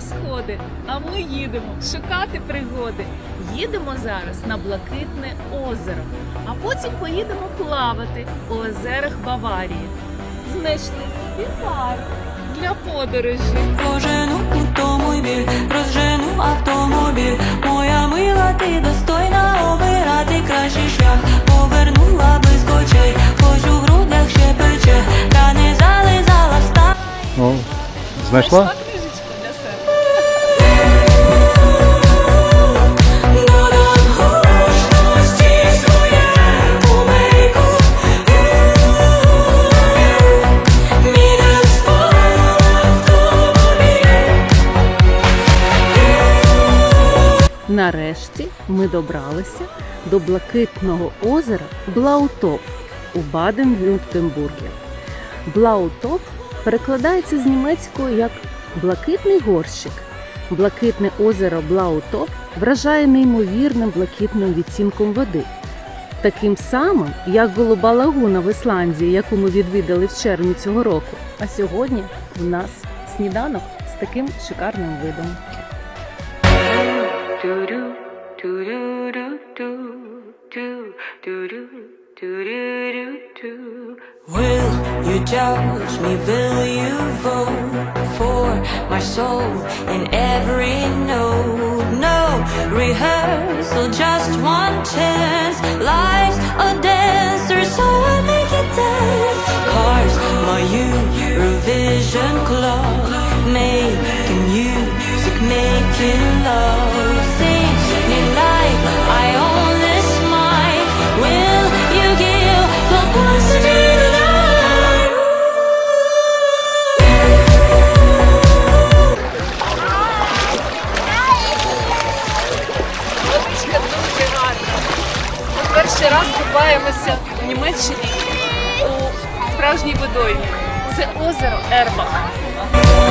сходи, а ми їдемо шукати пригоди. Їдемо зараз на Блакитне озеро, а потім поїдемо плавати у озерах Баварії. Знайшли собі пару для подорожі. Кожен у знайшла? книжечку для себе. Додам гучності своєму мейку. Мінем спала автомобіль. Нарешті ми добралися до блакитного озера Блаутоп у Баден-Вюртембургі. Блаутоп перекладається з німецької як блакитний горщик. Блакитне озеро Блаутоп вражає неймовірним блакитним відцінком води. Таким самим, як голуба лагуна в Ісландії, яку ми відвідали в червні цього року. А сьогодні у нас сніданок з таким шикарним видом. Do-do, you judge me? Will you vote for my soul in every note? No rehearsal, just one chance. Life's a dancer, so I make it dance. Cars, my Eurovision club, making music, making love, перший раз купаємося в Німеччині у справжній водоймі. Це озеро Ербах.